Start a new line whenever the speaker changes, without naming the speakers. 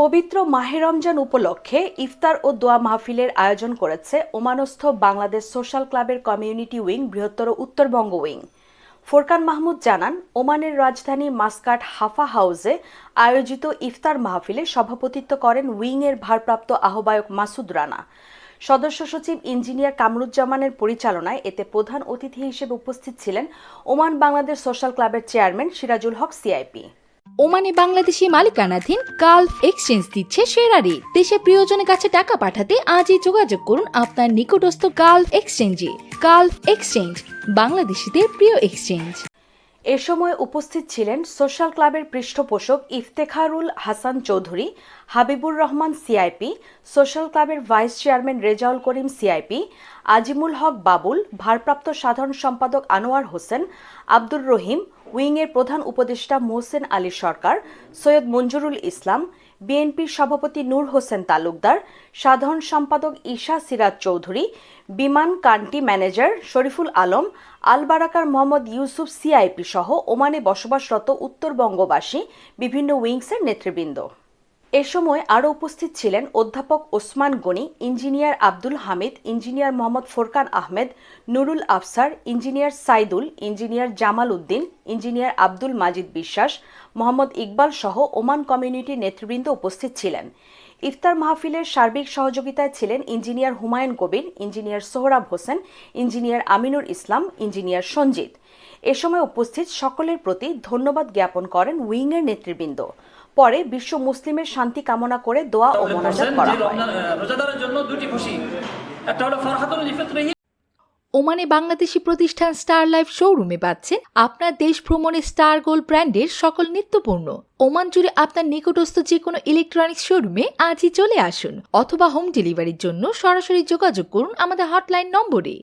পবিত্র মাহে রমজান উপলক্ষে ইফতার ও দোয়া মাহফিলের আয়োজন করেছে ওমানস্থ বাংলাদেশ সোশ্যাল ক্লাবের কমিউনিটি উইং বৃহত্তর উত্তরবঙ্গ উইং। ফোরকান মাহমুদ জানান, ওমানের রাজধানী মাস্কাট হাফা হাউসে আয়োজিত ইফতার মাহফিলে সভাপতিত্ব করেন উইংয়ের ভারপ্রাপ্ত আহ্বায়ক মাসুদ রানা। সদস্য সচিব ইঞ্জিনিয়ার কামরুজ্জামানের পরিচালনায় এতে প্রধান অতিথি হিসেবে উপস্থিত ছিলেন ওমান বাংলাদেশ সোশ্যাল ক্লাবের চেয়ারম্যান সিরাজুল হক সিআইপি।
ওমানে বাংলাদেশি মালিকানাধীন গালফ এক্সচেঞ্জ দিচ্ছে সেরা রেট দেশে প্রিয়জনের কাছে টাকা পাঠাতে আজই যোগাযোগ করুন আপনার নিকটস্থ গালফ এক্সচেঞ্জে। গালফ এক্সচেঞ্জ, বাংলাদেশিদের প্রিয় এক্সচেঞ্জ।
এ সময় উপস্থিত ছিলেন সোশ্যাল ক্লাবের পৃষ্ঠপোষক ইফতেখারুল হাসান চৌধুরী, হাবিবুর রহমান সিআইপি সোশ্যাল ক্লাবের vice chairman Rezaul Karim CIP Azimul Haque Babul, ভারপ্রাপ্ত সাধারণ সম্পাদক আনোয়ার হোসেন, আব্দুর রহিম উইংয়ের প্রধান উপদেষ্টা মোহসেন আলী সরকার, সৈয়দ মঞ্জুরুল ইসলাম, বিএনপির সভাপতি নূর হোসেন তালুকদার, সাধারণ সম্পাদক ঈশা সিরাজ চৌধুরী, বিমান কান্টি ম্যানেজার শরীফুল আলম, আলবারাকার মোহাম্মদ ইউসুফ সিআইপি সহ ওমানে বসবাসরত উত্তরবঙ্গবাসী বিভিন্ন উইংসের নেতৃবৃন্দ। এ সময় আরও উপস্থিত ছিলেন অধ্যাপক Osman Gani, engineer Abdul Hamid, engineer Mohammad Forkan Ahmed, Nurul Afsar, engineer Saidul, engineer Jamal Uddin, engineer Abdul Majid Biswas, Mohammad Iqbal সহ ওমান কমিউনিটির নেতৃবৃন্দ উপস্থিত ছিলেন। ইফতার মাহফিলের সার্বিক সহযোগিতায় ছিলেন engineer Humayun Kabir, engineer Sohrab Hossain, engineer Aminur Islam, engineer Sanjit. এ সময় উপস্থিত সকলের প্রতি ধন্যবাদ জ্ঞাপন করেন উইংয়ের নেতৃবৃন্দ। পরে বিশ্ব মুসলিমের শান্তি কামনা করে দোয়া ও মোনাজাত করা হয়।
রোজাদারের জন্য দুটি খুশি। একটা হলো ফারহাতুল
ওমানে বাংলাদেশি প্রতিষ্ঠান স্টার লাইফ শোরুমে পাচ্ছেন আপনার দেশ ভ্রমণে স্টার গোল্ড ব্র্যান্ডের সকল নিত্যপণ্য। ওমান জুড়ে আপনার নিকটস্থ যে কোনো ইলেকট্রনিক্স শোরুমে আজই চলে আসুন অথবা হোম ডেলিভারির জন্য সরাসরি যোগাযোগ করুন আমাদের হটলাইন নম্বরে।